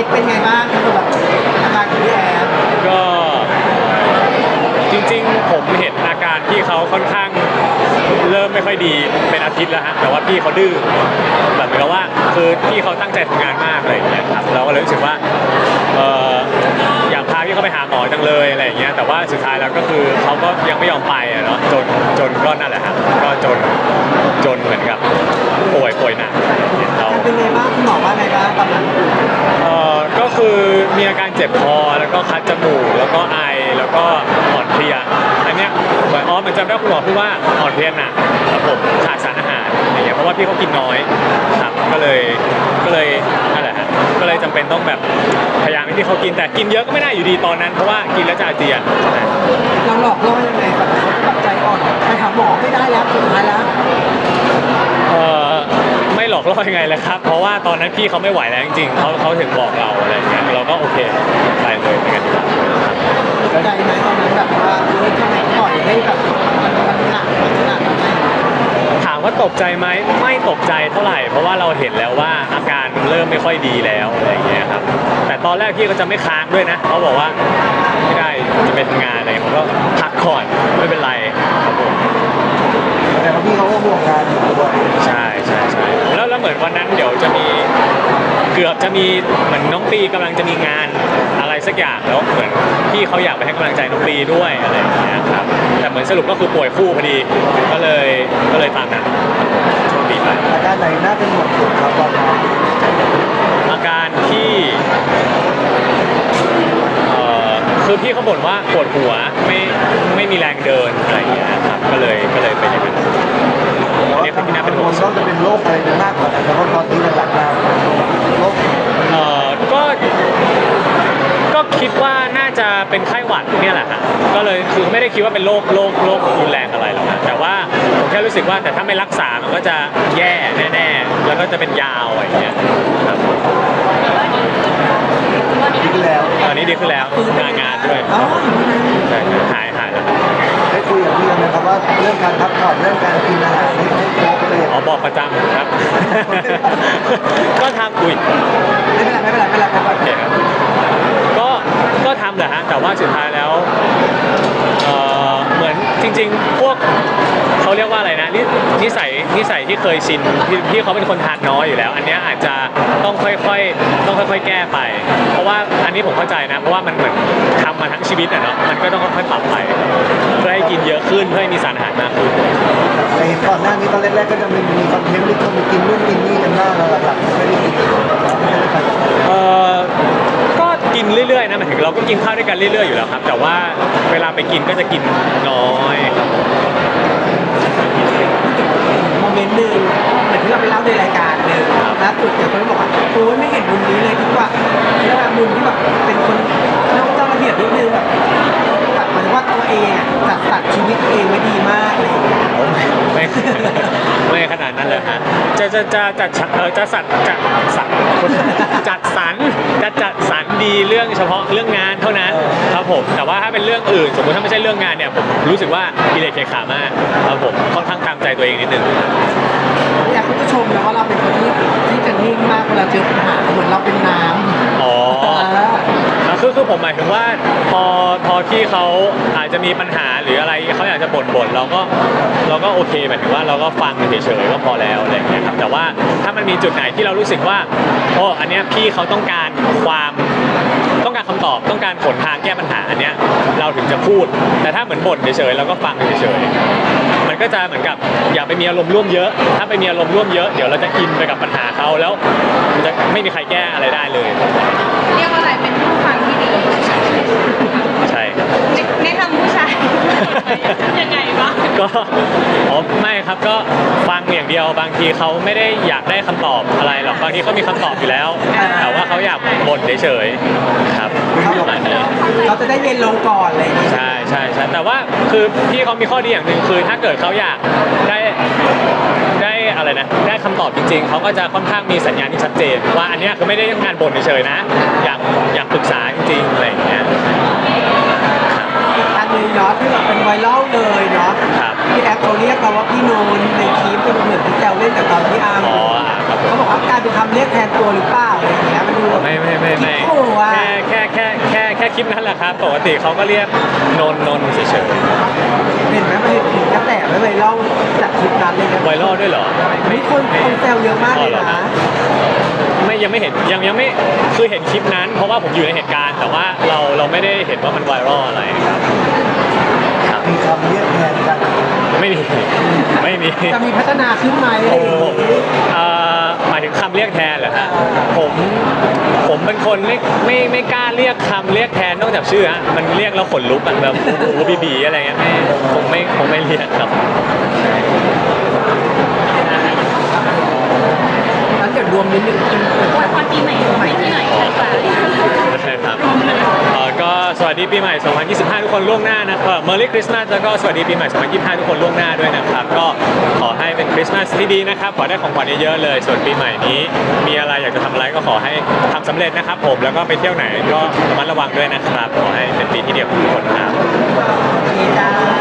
ใกล้ชิดเป็นไงบ้างสำหรับอาการของพี่แอนก็จริงๆ ผมเห็นอาการพี่เขาค่อนข้างเริ่มไม่ค่อยดีเป็นอาทิตย์แล้วฮะแต่ว่าพี่เขาดื้อแบบเหมือนกับว่าคือพี่เขาตั้งใจทำงานมากอะไรอย่างเงี้ยครับเราก็เลยรู้สึกว่าเอออยากพาพี่เขาไปหาหมอจังเลยอะไรอย่างเงี้ยแต่ว่าสุดท้ายแล้วก็คือเขาก็ยังไม่ยอมไปอะเนาะจนจนก็นั่นแหละครับก็จนจนเหมือนกับป่วยป่วยหนักอะไรอย่างเงี้ยเราอาการเป็นไงบ้างคุณหมอว่าไงบ้างตอนนั้นเอ่อก็คือ มีอาการเจ็บคอแล้วก็คัดจมูกแล้วก็ไอแล้วก็อ่อนเพลียอันเนี้ยเหมือนอ๋อเหมันจำได้ว่าคุณหมอพูดว่าอ่อนเพลียหนักครับผมขาดสารอาหารอย่างเงี้ยเพราะว่าพี่เขากินน้อยครับก็เลยก็เลยนั่นแหละฮะก็เลยจำเป็นต้องแบบพยายามให้ที่เขากินแต่กินเยอะก็ไม่ได้อยู่ดีตอนนั้นเพราะว่ากินแล้วจะอาเจียนนะเราหลอกล่อยังไงแบบเขาแบบใจอ่อนไปหาหมอไม่ได้แล้วสุดท้ายแล้ว เอ่อ ไม่หลอกล่อยังไงเลยครับ เพราะว่าตอนนั้นพี่เขาไม่ไหวแล้วจริงๆเขาเขาถึงบอกเราอะไรอย่างเงี้ยเราก็โอเคไปเลยไปกันดีกว่าตกใจไหมตอนนั้นแบบว่าเออทำไมปล่อยให้แบบมันมันหนักขนาดนั้นไหมถามว่าตกใจไหมไม่ตกใจเท่าไหร่ เพราะว่าเราเห็นแล้วว่าอาการมันเริ่มไม่ค่อยดีแล้วอะไรอย่างเงี้ยครับ แต่ตอนแรกพี่ก็จะไม่ค้างด้วยนะเขาบอกว่าไม่ได้จะไปทำงานอะไรผมก็พักก่อนไม่เป็นไรครับผม แต่ว่าพี่เขาก็ห่วงงานอยู่ด้วยใช่ใช่ใช่แล้วแล้วเหมือนวันนั้นเดี๋ยวจะมีเกือบจะมีเหมือนน้องปีกำลังจะมีงานอะไรสักอย่างแล้วเหมือนพี่เขาอยากไปให้กำลังใจน้องปีด้วยอะไรอย่างเงี้ยครับแต่เหมือนสรุปก็คือป่วยคู่พอดีก็เลยก็เลยตามนั้นโชคดีไป อาการไหนน่าเป็นห่วงสุดครับตอนนั้นอาการที่เอ่อ คือพี่เขาบ่นว่าปวดหัวไม่ไม่มีแรงเดินอะไรอย่างเงี้ยครับก็เลยก็เลยเป็นอย่างนั้นอันนี้คือที่น่าเป็นห่วงสุดจะเป็นโรคอะไรมากกว่านั้นเพราะตอนนี้หลักๆแล้วโรคเอ่อก็ก็คิดว่าน่าจะเป็นไข้หวัดเนี่ยแหละฮะก็เลยคือไม่ได้คิดว่าเป็นโรคโรคโรครุนแรงอะไรหรอกนะแต่ว่าผมแค่รู้สึกว่าแต่ถ้าไม่รักษามันก็จะแย่แน่ๆแล้วก็จะเป็นยาวอะไรอย่างเงี้ยครับ ที่แล้วตอนนี้ดีขึ้นแล้วงานงานด้วยอ๋อใช่ใช่หายหายแล้วได้คุยกับพี่ไหมครับว่าเรื่องการพักผ่อนเรื่องการกินอาหารให้ให้ครบเลยอ๋อบอกประจำครับ ก็ทำอุ้ยไม่เป็นไรไม่เป็นไรไม่เป็นไรไม่เป็นโอไร เคครับก็ก็ทำแหละฮะแต่ว่าสุดท้ายแล้วเอ่อเหมือนจริง ๆ พวก เขาเรียกว่าอะไรนะนินิสัยนิสัยที่เคยชินที่ที่เขาเป็นคนทานน้อยอยู่แล้ว อันเนี้ยอาจจะต้องค่อยๆต้องค่อย ๆ แก้ไป เพราะว่าอันนี้ผมเข้าใจนะเพราะว่ามันเหมือนทำมาทั้งชีวิตอะเนาะมันก็ต้องค่อยๆปรับไปเพื่อให้กินเยอะขึ้นเพื่อให้มีสารอาหารมากขึ้น แต่เห็นก่อนหน้านี้ตอนแรกๆก็จะมีมีคอนเทนต์ที่เขาไปกินนู่นกินนี่กันบ้างแล้วหลังๆไม่ได้กินไม่ได้ไปเออก็กินเรื่อยๆนะหมายถึงเราก็กินข้าวด้วยกันเรื่อยๆอยู่แล้วครับ แต่ว่าเวลาไปกินก็จะกินน้อยครับผมโม เมนต์หนึ่งเหมือนที่เราไปเล่าในรายการหนึ่งล่าสุดเดี๋ยวคนบอกว่าโอ้ยไม่เห็นมุมนี้เลยดีกว่าเรียกว่ามุมที่แบบเป็นคนเจ้าเจ้าระเบียบนิดนึงแบบแบบเหมือนว่าตัวเองอะจัดสรรชีวิตตัวเองไว้ดีมากอะไรอย่างเลย ไม่ ไม่ขนาดนั้นเลยฮะ จะจะจะจะจะเออจะสัตว์จะสัตว์จัดสรรจะจัดสรรดีเรื่องเฉพาะเรื่องงานเท่านั้นครับผมแต่ว่าถ้าเป็นเรื่องอื่น สมมติถ้าไม่ใช่เรื่องงานเนี่ยผมรู้สึกว่ากิเลสเคขามากครับผมค่อนข้างตามใจตัวเองนิดนึงอยากให้ผู้ชมนะว่าเราเป็นคนที่ที่จะนิ่งมากเวลาเจอปัญหาเหมือนเราเป็นน้ำอ๋ออ่าแล้วคือคือผมหมายถึงว่าพอพอ ที่เขาอาจจะมีปัญหาหรืออะไรเขาอยากจะบ่นบ่นเราก็เราก็โอเคหมายถึงว่าเราก็ฟังเฉยๆก็พอแล้วอะไรอย่างเงี้ยครับแต่ว่าถ้ามันมีจุดไหนที่เรารู้สึกว่าโอ้อันเนี้ยพี่เขาต้องการความต้องการคำตอบต้องการผลทางแก้ปัญหาอันเนี้ยเราถึงจะพูด แต่ถ้าเหมือนบ่นเฉยๆเราก็ฟังเฉยๆมันก็จะเหมือนกับอย่าไปมีอารมณ์ร่วมเยอะ ถ้าไปมีอารมณ์ร่วมเยอะเดี๋ยวเราจะอินไปกับปัญหาเขาแล้วมันจะไม่มีใครแก้อะไรได้เลย เรียกว่าอะไรเป็นผู้ฟังที่ดี ใช่ ในในทางผู้ชาย ยังไงวะก็อ๋อไม่ครับก็ฟังอย่างเดียวบางทีเขาไม่ได้อยากได้คำตอบอะไรหรอกบางทีเขามีคำตอบอยู่แล้ว แต่ว่าเขาอยากบ่นเฉยๆครับประมาณนี้ เราจะได้เย็นลงก่อนอะไรอย่างเลยใช่ใช่ใช่แต่ว่าคือพี่เขามีข้อดีอย่างหนึ่งคือ ถ้าเกิดเขาอยากได้ได้อะไรนะได้คำตอบจริง ๆเขาก็จะค่อนข้างมีสัญญาณที่ชัดเจน ว่าอันเนี้ยคือไม่ได้งานบ่นเฉยๆนะ อยากอยากปรึกษาจริงๆอะไร ไวรัลเลยเนาะครับพี่แอฟเขาเรียกเราว่าพี่โนนในคลิปเป็นเหมือนที่แซวเล่นกับตอนพี่อาร์มอ๋อครับผมเขาบอกว่าการเป็นคำเรียกแทนตัวหรือเปล่าอะไรอย่างเงี้ยมันดูแบบไม่ไม่ไม่ไม่โอ้โหอะแค่แค่แค่แค่แค่คลิปนั้นแหละครับปกติเขาก็เรียกนนท์นนท์เฉยเห็นไหมมันเห็นกระแสไม่ไวรัลจากคลิปนั้นเลยนะๆไวรัลด้วยเหรอมีคนคนแซวเยอะมากเลยนะ ไม่ยังไม่เห็นยังยังไม่คือเห็นคลิปนั้น เพราะว่าผมอยู่ในเหตุการณ์ แต่ว่าเราเราไม่ได้เห็นว่ามันไวรัลอะไรครับครับ มีคำเรียกแทนกัน ไม่มีไม่มี จะมีพัฒนาขึ้นไหมอะไรโอ้อย่างโหงี้เอ่อหมายถึงคำเรียกแทนเหรอฮะผมผมเป็นคนไม่ไม่ไม่กล้าเรียกคำเรียกแทนนอกจากชื่อฮะมันเรียกแล้วขนลุกอะแบบโอ้โหบีบีอะไรเงี้ยไม่คงไม่คงไม่เรียกครับ นั้นเดี๋ยวรวมนิดนึงเป็นเป็นอวยพรปีใหม่ใหม่ที่ไหนดีกว่า ใช่ครับเอ่อก็ สวัสดีปีใหม่ 2025 ทุกคนล่วงหน้านะครับเมอร์รี่คริสต์มาสแล้วก็สวัสดีปีใหม่ 2025 ทุกคนล่วงหน้าด้วยนะครับ ก็ขอให้เป็นคริสต์มาสที่ดีนะครับขอได้ของขวัญเยอะๆเลย ส่วนปีใหม่นี้ มีอะไรอยากจะทำอะไรก็ขอให้ทำสำเร็จนะครับผม แล้วก็ไปเที่ยวไหนก็ระมัดระวังด้วยนะครับ ขอให้เป็นปีที่เดียวกับทุกคนครับนี้จ้า